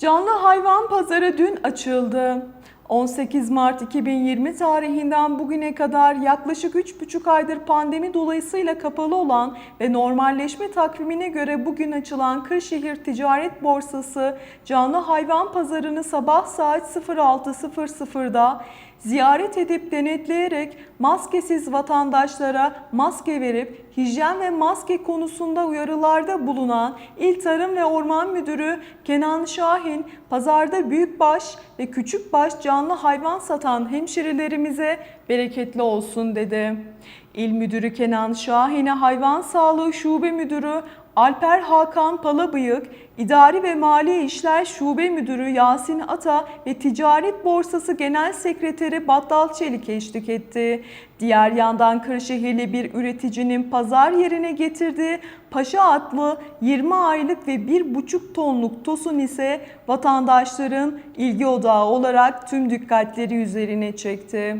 Canlı hayvan pazarı dün açıldı. 18 Mart 2020 tarihinden bugüne kadar yaklaşık 3,5 aydır pandemi dolayısıyla kapalı olan ve normalleşme takvimine göre bugün açılan Kırşehir Ticaret Borsası canlı hayvan pazarını sabah saat 06.00'da ziyaret edip denetleyerek maskesiz vatandaşlara maske verip hijyen ve maske konusunda uyarılarda bulunan İl Tarım ve Orman Müdürü Kenan Şahin, pazarda büyükbaş ve küçükbaş canlı hayvan satan hemşerilerimize bereketli olsun dedi. İl Müdürü Kenan Şahin'e Hayvan Sağlığı Şube Müdürü Alper Hakan Palabıyık, İdari ve Mali İşler Şube Müdürü Yasin Ata ve Ticaret Borsası Genel Sekreteri Battal Çelik eşlik etti. Diğer yandan Kırşehirli bir üreticinin pazar yerine getirdiği Paşa adlı 20 aylık ve 1,5 tonluk tosun ise vatandaşların ilgi odağı olarak tüm dikkatleri üzerine çekti.